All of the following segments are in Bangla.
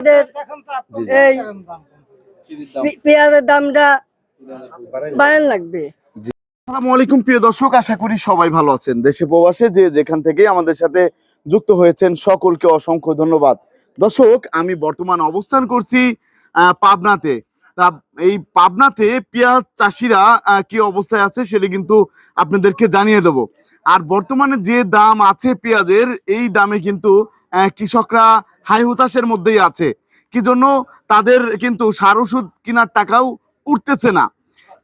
আমাদের এই পেঁয়াজের দামটা বাড়ান লাগবে। আসসালামু আলাইকুম প্রিয় দর্শক আশা করি সবাই ভালো আছেন। দেশে প্রবাসে যে যেখান থেকে আমাদের সাথে যুক্ত হয়েছেন সকলকে অসংখ্য ধন্যবাদ। দর্শক আমি বর্তমান অবস্থান করছি আহ, পাবনাতে। তা এই পাবনাতে পেঁয়াজ চাষিরা আহ, কি অবস্থায় আছে সেটা কিন্তু আপনাদেরকে জানিয়ে দেব। আর বর্তমানে যে দাম আছে পেঁয়াজের এই দামে কিন্তু কৃষকরা হাই হতাশের মধ্যেই আছে। কি জন্য তাদের কিন্তু সার ওষুধ কেনার টাকাও উঠতেছে না।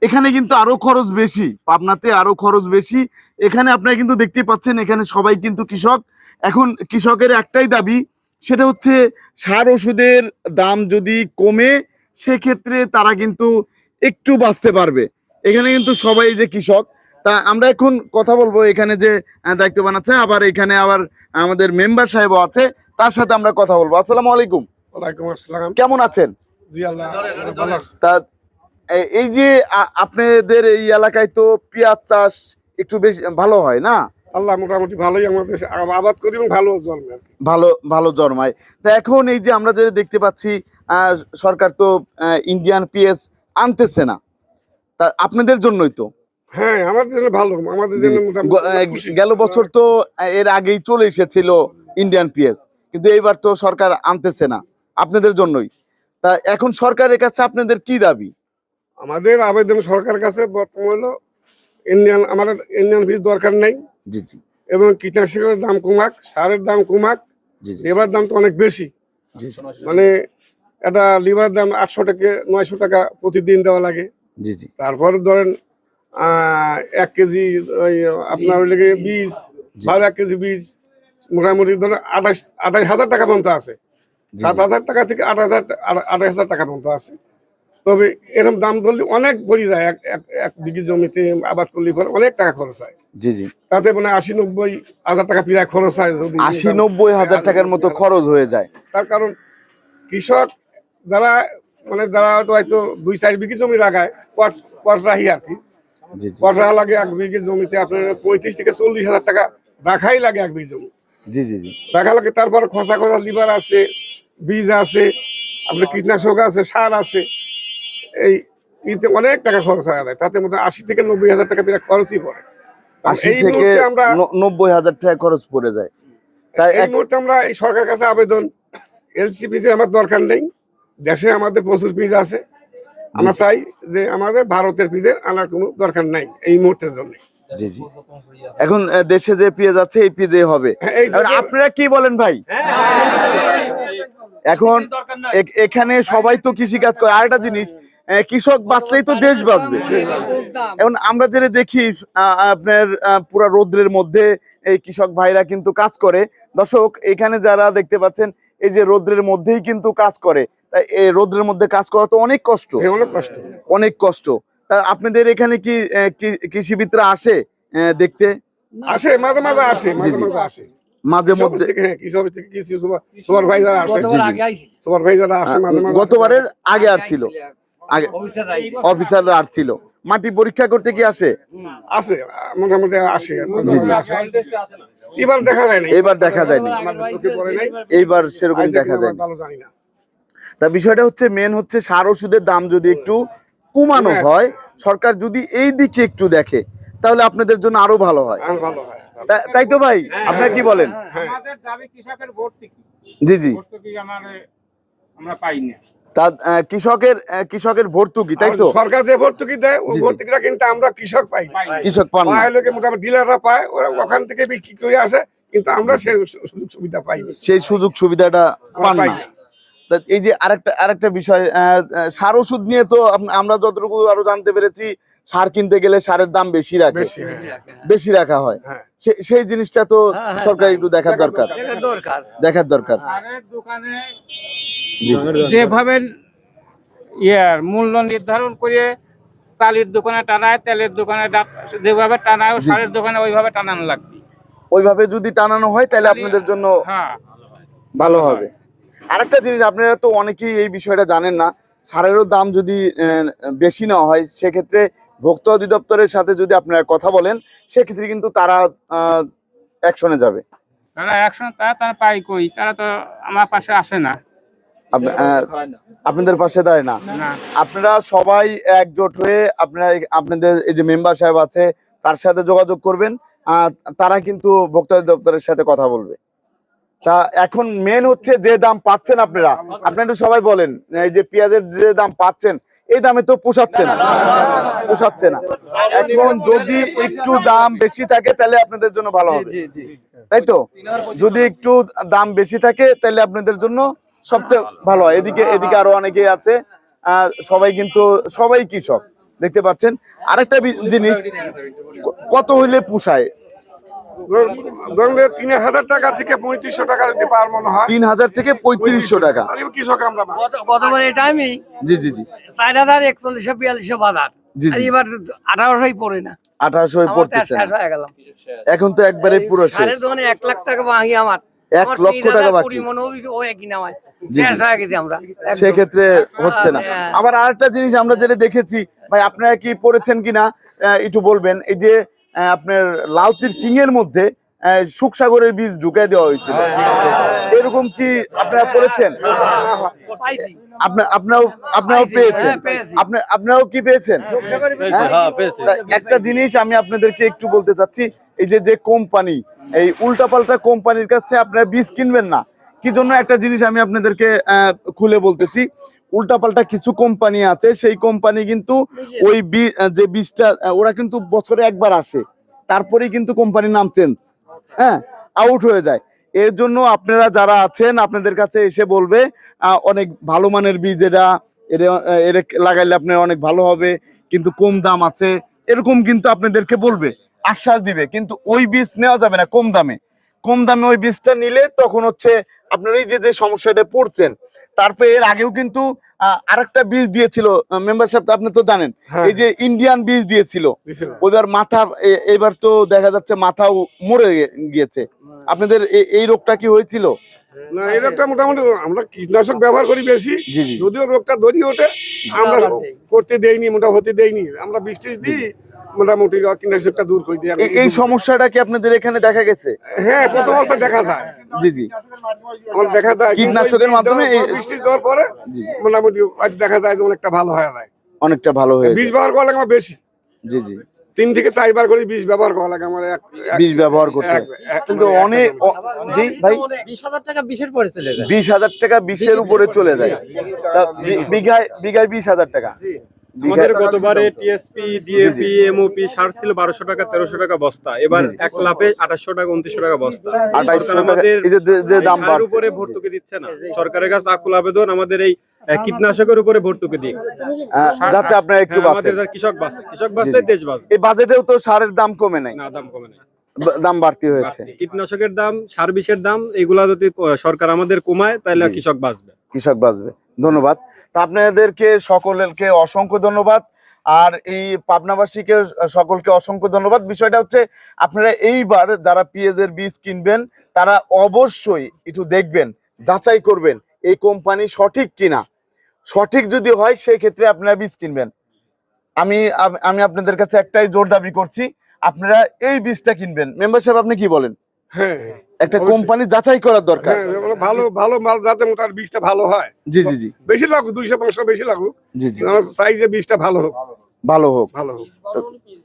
এখানে কিন্তু আরও খরচ বেশি, পাবনাতে আরও খরচ বেশি। এখানে আপনারা কিন্তু দেখতে পাচ্ছেন, এখানে সবাই কিন্তু কৃষক। এখন কৃষকের একটাই দাবি, সেটা হচ্ছে সার ওষুধের দাম যদি কমে, সেক্ষেত্রে তারা কিন্তু একটু বাঁচতে পারবে। এখানে কিন্তু সবাই যে কৃষক তা আমরা এখন কথা বলব এখানে যে আহ, দায়িত্ববান আছে আবার এখানে আবার আমাদের মেম্বার সাহেবও আছে তার সাথে আমরা কথা বলব। আসসালামু আলাইকুম। ওয়ালাইকুম আসসালাম। কেমন আছেন? জি আল্লাহ তা এই যে আপনাদের এই এলাকায় তো পেঁয়াজ চাষ একটু বেশি ভালো হয় না? আল্লাহ মোটামুটি ভালোই আমাদের দেশে আবাদ করি এবং ভালো জন্মে আর কি। ভালো ভালো জন্মায়। তা এখন এই যে আমরা যে দেখতে পাচ্ছি সরকার তো ইন্ডিয়ান পিএস আনতেছে না। তা আপনাদের জন্যই তো। হ্যাঁ আমাদের জন্য ভালো আমাদের জন্য গেল বছর তো এর আগেই চলে এসেছিল ইন্ডিয়ান পিএস কিন্তু এইবার তো সরকার আনতেছে না আপনাদের জন্যই। তা এখন সরকারের কাছে আপনাদের কি দাবি? আমাদের আবেদন সরকার কাছে বর্তমান হলো ইন্ডিয়ান আমাদের ইন্ডিয়ান ফিস দরকার নেই। জি জি। এবং কীটনাশকের দাম কমাক সারের দাম কমাক জি জি। লেবার দাম তো অনেক বেশি। মানে এটা লিভার দাম আটশো টাকা নয়শো টাকা প্রতিদিন দেওয়া লাগে। জি জি। তারপর ধরেন এক কেজি আপনার ওই লেগে বীজ। ভালো এক কেজি বীজ মোটামুটি ধরেন আঠাশ আঠাশ হাজার টাকা পর্যন্ত আছে। সাত হাজার টাকা থেকে আট হাজার আঠাশ হাজার টাকা পর্যন্ত আছে। তবে এরকম দাম ধরলে অনেক পড়ে যায় এক এক- এক বিঘি জমিতে আবাদ করলে পরে অনেক টাকা খরচ হয়। জি জি। তাতে মানে আশি নব্বই হাজার টাকা প্রায় খরচ হয় যদি আশি নব্বই হাজার টাকার মতো খরচ হয়ে যায়। তার কারণ কৃষক যারা মানে যারা হয়তো হয়তো দুই চার বিঘি জমি লাগায় পট পট আর কি। পট লাগে এক বিঘি জমিতে? আপনার পঁয়ত্রিশ থেকে চল্লিশ হাজার টাকা রাখাই লাগে এক বিঘি জমি। জি জি জি। রাখা লাগে তারপর খসা খসা লিভার আছে বীজ আছে আপনার কীটনাশক আছে সার আছে। এই ইতে অনেক টাকা খরচ হয়ে যায় তাতে মোটামুটি আশি থেকে নব্বই হাজার টাকা প্রায় খরচই পড়ে। আশি থেকে আমরা নব্বই হাজার টাকা খরচ পড়ে যায়। তাই এই মুহূর্তে আমরা এই সরকার কাছে আবেদন। এলসি পিজের আমার দরকার নেই দেশে আমাদের প্রচুর বীজ আছে। আমরা চাই যে আমাদের ভারতের পিজের আনার কোনো দরকার নাই এই মুহূর্তের জন্য। জি জি। এখন দেশে যে পেঁয়াজ আছে এই পেঁয়াজে হবে। হ্যাঁ, আপনারা কি বলেন ভাই? এখন এখানে সবাই তো কৃষি কাজ করে আরেকটা জিনিস কৃষক বাঁচলেই তো দেশ বাঁচবে। এখন আমরা যেটা দেখি আপনার পুরা রৌদ্রের মধ্যে এই কৃষক ভাইরা কিন্তু কাজ করে। দর্শক এখানে যারা দেখতে পাচ্ছেন এই যে রৌদ্রের মধ্যেই কিন্তু কাজ করে। এই রৌদ্রের মধ্যে কাজ করা তো অনেক কষ্ট। অনেক কষ্ট। অনেক কষ্ট। তা আপনাদের এখানে কি কৃষিবিদরা আসে দেখতে? আসে মাঝে মাঝে আসে মাঝে আসে। মাঝে মধ্যে হ্যাঁ আসে। আসে গতবারের আগে আর ছিল। আগে অফিসাররা আর ছিল। মাটি পরীক্ষা করতে কি আসে? আছে আহ, মোটামুটি আসে। আসে। এবার দেখা যায় না এবার দেখা যায়নি। এইবার সেরকম দেখা যায়নি। না। তা বিষয়টা হচ্ছে মেন হচ্ছে সার ওষুধের দাম যদি একটু কমানো হ্যাঁ। হয় সরকার যদি এই দিকে একটু দেখে তাহলে আপনাদের জন্য আরও ভালো হয়। হয় তাই তো ভাই? আপনারা কি বলেন? হ্যাঁ। আমাদের দাবি কৃষকের জি জি। আমরা পাই না। তা কৃষকের কৃষকের ভর্তুকি তাই তো? সরকার যে ভর্তুকি দেয় ওই। ভর্তুকিটা কিন্তু আমরা কৃষক পাই। পাই। কৃষক পান না। পায় লোকে মোটামুটি ডিলাররা পায় ওরা ওখান থেকে বিক্রি করে আসে কিন্তু আমরা সে সুযোগ সুবিধা পাইনি। সেই সুযোগ সুবিধাটা পান পাই না। এই যে আরেকটা আরেকটা বিষয় সার ওষুধ নিয়ে তো আমরা যতটুকু আরও জানতে পেরেছি সার কিনতে গেলে সারের দাম বেশি রাখে। বেশি হ্যাঁ। রাখা হয়। হ্যাঁ। সে- সেই জিনিসটা তো সরকার একটু দেখার দরকার। দরকার। দেখার দরকার। যেভাবে ইয়ার মূল্য নির্ধারণ করে চালের দোকানে টানায় তেলের দোকানে যেভাবে টানায়। সারের দোকানে ওইভাবে টানানো লাগবে। ওইভাবে যদি টানানো হয় তাহলে আপনাদের জন্য হ্যাঁ। ভালো হবে। আরেকটা জিনিস আপনারা তো অনেকেই এই বিষয়টা জানেন না সারেরও দাম যদি বেশি নেওয়া হয় সেক্ষেত্রে ভোক্তা অধিদপ্তরের সাথে যদি আপনারা কথা বলেন সেক্ষেত্রে কিন্তু তারা অ্যাকশনে যাবে। তারা একশন তারা তারা পাই কই? তারা তো আমার পাশে আসে না। আপনাদের পাশে দাঁড়ায় না। না। আপনারা সবাই একজোট হয়ে আপনারা আপনাদের এই যে মেম্বার সাহেব আছে তার সাথে যোগাযোগ করবেন তারা কিন্তু ভোক্তা দপ্তরের সাথে কথা বলবে। তা এখন মেন হচ্ছে যে দাম পাচ্ছেন আপনারা। আপনারা সবাই বলেন এই যে পেঁয়াজের যে দাম পাচ্ছেন এই দামে তো পোষাচ্ছে না। পোষাচ্ছে না। এখন যদি একটু দাম বেশি থাকে তাহলে আপনাদের জন্য ভালো হবে। তাই তো? যদি একটু দাম বেশি থাকে তাহলে আপনাদের জন্য সবচেয়ে ভালো হয়। এদিকে এদিকে আরও অনেকেই আছে আহ, সবাই কিন্তু সবাই কৃষক। দেখতে পাচ্ছেন? আরেকটা জিনিস কত হইলে পুষায়? তিন হাজার টাকা থেকে পঁয়ত্রিশশো টাকা যদি পার মনে হয়। তিন হাজার থেকে পঁয়ত্রিশশো টাকা। তাহলে কৃষক আমরা গতবার এটা আমি জি জি জি। চার হাজার একচল্লিশশো বিয়াল্লিশশো বাজার। জি, আর জি। এবার আঠারোশোই পড়ে না। আঠারোশো পড়তেছে শেষ হয়ে গেলাম। এখন তো একবারে পুরো শেষ। এক লাখ টাকা বাকি আমার। এক লক্ষ টাকা বাকি। সেক্ষেত্রে হচ্ছে না। হ্যাঁ। আবার আরেকটা জিনিস আমরা যেটা দেখেছি ভাই আপনারা কি পড়েছেন কিনা আহ, একটু বলবেন। এই যে আপনার লাউতির কিং এর মধ্যে সুখসাগরের বীজ ঢুকাই দেওয়া হয়েছিল। এরকম কি আপনারা পড়েছেন আপনারাও আপনারাও পেয়েছেন? হ্যাঁ, আপনার আপনারাও কি পেয়েছেন? হ্যাঁ? একটা জিনিস আমি আপনাদেরকে একটু বলতে চাচ্ছি এই যে যে কোম্পানি এই উল্টাপাল্টা কোম্পানির কাছ থেকে আপনারা বীজ কিনবেন না। কি জন্য একটা জিনিস আমি আপনাদেরকে আহ, খুলে বলতেছি উল্টাপাল্টা কিছু কোম্পানি আছে সেই কোম্পানি কিন্তু ওই যে বীজটা ওরা কিন্তু বছরে একবার আসে। তারপরেই কিন্তু কোম্পানির নাম চেঞ্জ হ্যাঁ আউট হয়ে যায়। এর জন্য আপনারা যারা আছেন আপনাদের কাছে এসে বলবে অনেক ভালো মানের বীজ এটা এটা লাগাইলে আপনার অনেক ভালো হবে কিন্তু কম দাম আছে। এরকম কিন্তু আপনাদেরকে বলবে আশ্বাস দিবে কিন্তু ওই বীজ নেওয়া যাবে না কম দামে। কম দামে ওই বীজটা নিলে তখন হচ্ছে আপনার এই যে যে সমস্যাটা পড়ছেন তারপরে এর আগেও কিন্তু আরেকটা বীজ দিয়েছিল মেম্বারশিপ আপনি তো জানেন। হ্যাঁ। এই যে ইন্ডিয়ান বীজ দিয়েছিল। ওইবার মাথা এবার তো দেখা যাচ্ছে মাথাও মরে গিয়েছে। আপনাদের এই রোগটা কি হয়েছিল? না এই রোগটা মোটামুটি আমরা কীটনাশক ব্যবহার করি বেশি। জি জি। যদিও রোগটা দড়ি ওঠে আমরা করতে দেইনি মোটামুটি দেইনি। আমরা বৃষ্টি দিই মোটামুটি কীটনাশকটা দূর করে এ- এই সমস্যাটা কি আপনাদের এখানে দেখা গেছে? হ্যাঁ প্রথম অবস্থা দেখা যায়। জি জি। আমার দেখা যায় কীটনাশকের মাধ্যমে এই- বৃষ্টি দেওয়ার পরে। মোটামুটি আজ দেখা যায় যেমন একটা ভালো হয়ে যায়। অনেকটা ভালো হয়েছে বীজ ব্যবহার করা লাগে আমার বেশি। জি জি। তিন থেকে চারবার করে বীজ ব্যবহার করা লাগে আমার বীজ ব্যবহার করতে। কিন্তু মানে অনেক জি ভাই? বিশ হাজার টাকা বিশের পরে চলে যায়। বিশ হাজার টাকা বিশের উপরে চলে যায়। বি- বিঘায় বিঘায় বিশ হাজার টাকা। আমাদের গতবারে টিএসপি ডিএপি এমওপি সার ছিল বারোশো টাকা তেরোশো টাকা বস্তা। এবার। এক লাভে আঠাশশো টাকা উনত্রিশশো টাকা বস্তা। 2800 আমাদের এই যে দাম বাড়ছে। উপরে ভর্তুকি দিচ্ছে না। সরকারের কাছে আকুল আবেদন আমাদের এই কীটনাশকের উপরে ভর্তুকি দিক। যাতে আপনারা একটু হ্যাঁ, বাঁচেন। আমাদের কৃষক বাঁচে। কৃষক বাঁচলে জি। দেশ বাঁচবে এই বাজেটেও তো সারের দাম কমে নাই। না দাম কমে না ব- দাম বাড়তি হয়েছে। কীটনাশকের দাম সার বিষের দাম এগুলা যদি সরকার আমাদের কমায় তাহলে কৃষক বাঁচবে। কৃষক বাঁচবে। ধন্যবাদ। তা আপনাদেরকে, সকলকে অসংখ্য ধন্যবাদ। আর এই পাবনাবাসীকে, সকলকে অসংখ্য ধন্যবাদ। বিষয়টা হচ্ছে, আপনারা এইবার যারা পেঁয়াজের বীজ কিনবেন, তারা অবশ্যই একটু দেখবেন, যাচাই করবেন, এই কোম্পানি সঠিক কিনা। সঠিক যদি হয় সেই ক্ষেত্রে আপনারা বীজ কিনবেন। আমি আমি আপনাদের কাছে একটাই জোর দাবি করছি, আপনারা এই বীজটা কিনবেন। মেম্বার সাহেব, আপনি কি বলেন? হ্যাঁ। একটা। কোম্পানি যাচাই করার দরকার। হ্যাঁ ভালো ভালো মাল যাতে মোটার বীজটা ভালো হয়। জি জি জি। বেশি লাগুক দুইশো পাঁচশো বেশি লাগুক জি জি। সাইজে বীজটা ভালো হোক। ভালো হোক। ভালো হোক।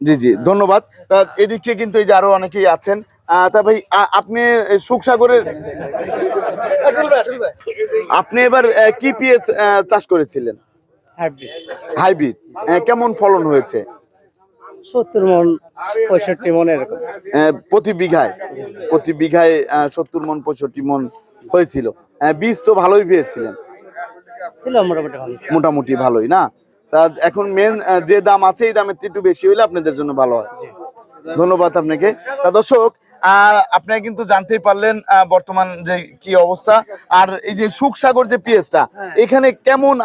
জি জি ধন্যবাদ। এদিকে কিন্তু এই যে আরও অনেকেই আছেন। আহ, তা ভাই আপনি সুখসাগরের আপনি এবার আহ, কি পিএস চাষ করেছিলেন? হাইব্রিড। কেমন ফলন হয়েছে? সত্তর মন পঁয়ষট্টি মন এরকম। প্রতি বিঘায় প্রতি বিঘায় সত্তর মন পঁয়ষট্টি মন হয়েছিল। বীজ তো ভালোই পেয়েছিলেন। ছিল মোটামুটি ভালো। মোটামুটি ভালোই না? তা এখন মেন যে দাম আছে এই দামের একটু বেশি হলে আপনাদের জন্য ভালো হয়। ধন্যবাদ আপনাকে। তা দর্শক আহ, আপনারা কিন্তু জানতেই পারলেন আহ, বর্তমান যে কি অবস্থা। আর এই যে সুখসাগর যে পিএসটা এখানে কেমন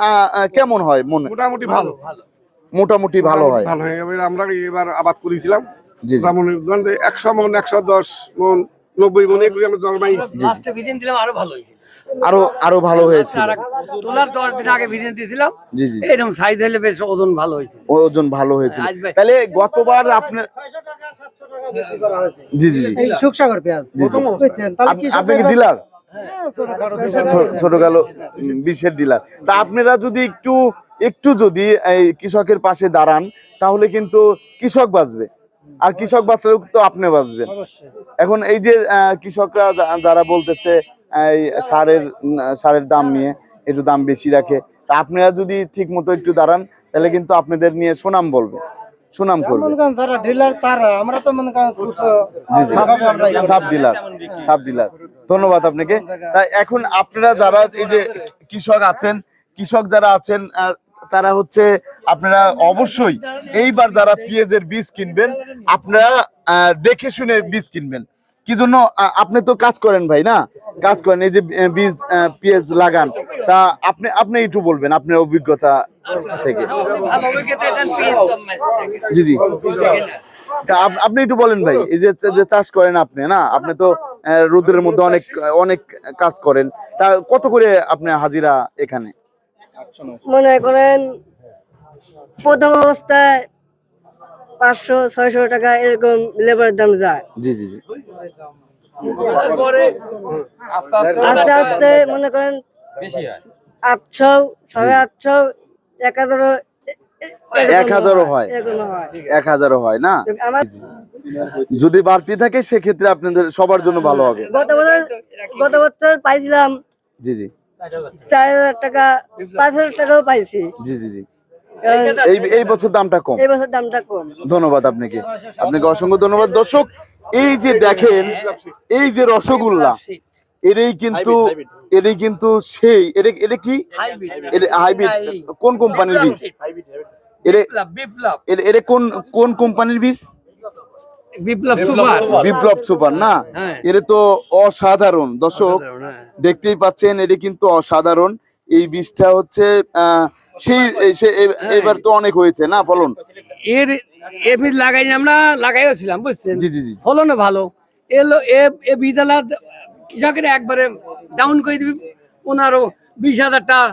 কেমন হয় মনে? মোটামুটি ভালো। মোটামুটি ভালো হয়। ভালো হয় এবার আমরা এবার আবাদ করেছিলাম। যেমন একশো মন একশো দশ মন নব্বই মন এগুলি আমরা জন্মাইছি। দিলাম আরও ভালো হয়েছে। আরও আরও ভালো হয়েছিল তোলার দশ দিন আগে ভিজিন দিয়েছিলাম। জি জি এরকম সাইজ হলে বেশ ওজন ভালো হয়েছে। ওজন ভালো ভাই- তাহলে গতবার আপনার জি জি সুখসাগর পেঁয়াজ। আপনি কি ডিলার? ছো- ছোট কালো বিষের ডিলার। তা আপনারা যদি একটু একটু যদি এই কৃষকের পাশে দাঁড়ান তাহলে কিন্তু কৃষক বাঁচবে। আর কৃষক বাঁচলেও তো আপনি বাঁচবেন। এখন এই যে কৃষকরা যারা বলতেছে এই সারের সারের দাম নিয়ে একটু দাম বেশি রাখে তা আপনারা যদি ঠিক মতো একটু দাঁড়ান তাহলে কিন্তু আপনাদের নিয়ে সুনাম বলবে। সুনাম করবে। Sub dealer sub dealer. ধন্যবাদ আপনাকে। তাই এখন আপনারা যারা এই যে কৃষক আছেন কৃষক যারা আছেন তারা হচ্ছে আপনারা অবশ্যই এইবার যারা পেঁয়াজের বীজ কিনবেন, আপনারা দেখে শুনে বীজ কিনবেন। কি জন্য? আপনি তো কাজ করেন ভাই, না? কাজ করেন, এই যে বীজ পেঁয়াজ লাগান, তা আপনি আপনি একটু বলবেন আপনার অভিজ্ঞতা থেকে। জি জি। আপনি একটু বলেন ভাই, এই যে যে চাষ করেন আপনি, না? আপনি তো রোদের মধ্যে অনেক অনেক কাজ করেন, তা কত করে আপনি হাজিরা এখানে? মনে করেন প্রথম অবস্থায় পাঁচশো ছয়শো টাকা এরকম লেবারের দাম যায়। জি জি জি। আস্তে আস্তে মনে করেন আটশো সাড়ে আটশো এক হাজারও এক হাজারও হয়। এক হাজারও হয় না? যদি বাড়তি থাকে সেক্ষেত্রে আপনাদের সবার জন্য ভালো হবে। গত বছর গত বছর পাইছিলাম জি জি। চার হাজার টাকা পাঁচ হাজার টাকাও পাইছি। জি জি জি। এই এই বছর দামটা কম। এই বছর দামটা কম। ধন্যবাদ আপনাকে। আপনাকে অসংখ্য ধন্যবাদ। দর্শক এই যে দেখেন এই যে রসগোল্লা এটাই কিন্তু এটাই কিন্তু সেই এটা এটা কি? এটা হাইব্রিড। কোন কোম্পানির বীজ? এটা এটা কোন কোন কোম্পানির বীজ? বিপ্লব সুপার বিপ্লব সুপার না? হ্যাঁ। এটা তো অসাধারণ। দর্শক দেখতেই পাচ্ছেন এটা কিন্তু অসাধারণ। এই বীজটা হচ্ছে আহ, সেই সে- এবার তো অনেক হয়েছে না? ফলন এর এ বীজ লাগাই আমরা লাগাইও ছিলাম বুঝছেন? জি জি জি ফলনও ভালো। এলো এ এ বীজালা কৃষকের একবারে ডাউন করে দিবি পনেরো বিশ হাজার টাকা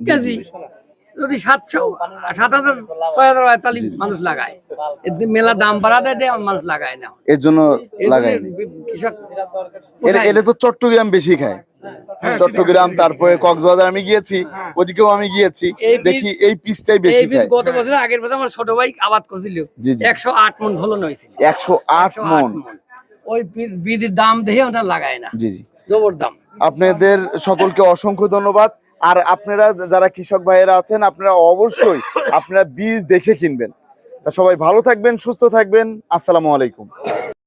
কেজি। যদি সাতশো সাত হাজার ছয় হাজার হয় তাহলে মানুষ লাগায়। মেলা দাম বাড়া দেয় দেয় মানুষ লাগায় না। এর জন্য কৃষক এটা এটা তো চট্টগ্রাম বেশি খায়। চট্টগ্রাম তারপরে কক্সবাজার আমি গিয়েছি ওদিকেও আমি গিয়েছি। দেখি এই পিসটাই বেশি খায়। গত বছর আগের বছর আমার ছোট ভাই আবাদ করছিল। একশো আট মন ফলন হয়েছিল। একশো আট মন। ওই বীজের দাম দেখে ওটা লাগায় না। জি জি। জবর দাম আপনাদের সকলকে অসংখ্য ধন্যবাদ। আর আপনারা যারা কৃষক ভাইয়েরা আছেন, আপনারা অবশ্যই আপনারা বীজ দেখে কিনবেন। তা সবাই ভালো থাকবেন, সুস্থ থাকবেন। আসসালামু আলাইকুম।